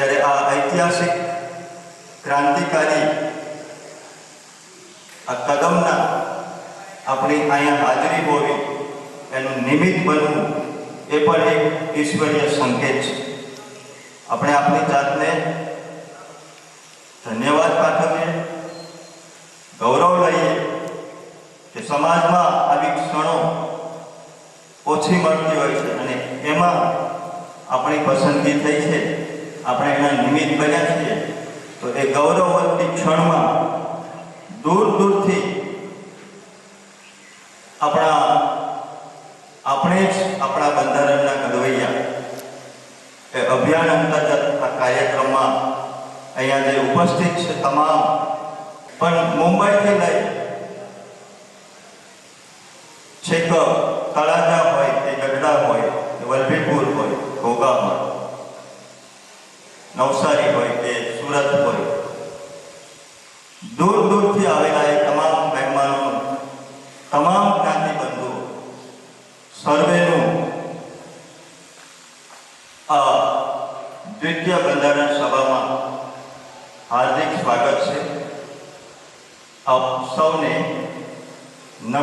ત્યારે આ ઐતિહાસિક ક્રાંતિકારી આ કદમના આપણી અહીંયા હાજરી હોવી એનું નિમિત્ત બનવું એ પણ એક ઈશ્વરીય સંકેત છે. આપણે આપણી જાતને ધન્યવાદ પાઠવીએ, ગૌરવ લઈએ કે સમાજમાં આવી ક્ષણો ઓછી મળતી હોય છે અને એમાં આપણી પસંદગી થઈ છે. આપણે એના નિમિત્ત બન્યા છીએ, તો એ ગૌરવવંતી ક્ષણમાં દૂર દૂરથી આપણા, આપણે જ આપણા બંધારણના કદવૈયા એ અભિયાન અંતર્ગત આ કાર્યક્રમમાં અહીંયા જે ઉપસ્થિત છે તમામ, પણ મુંબઈથી લઈ છેક તળાજા હોય, કે ગઢડા હોય વલભીપુર હોય ઘોઘા હોય નવસારી હોય કે સુરત હોય. દૂર દૂરથી આવેલા એ તમામ મહેમાનો, તમામ જ્ઞાતિ બંધુઓ સર્વેનું, આ દ્વિતીય બંધારણ સભામાં હાર્દિક સ્વાગત છે. આપ સૌને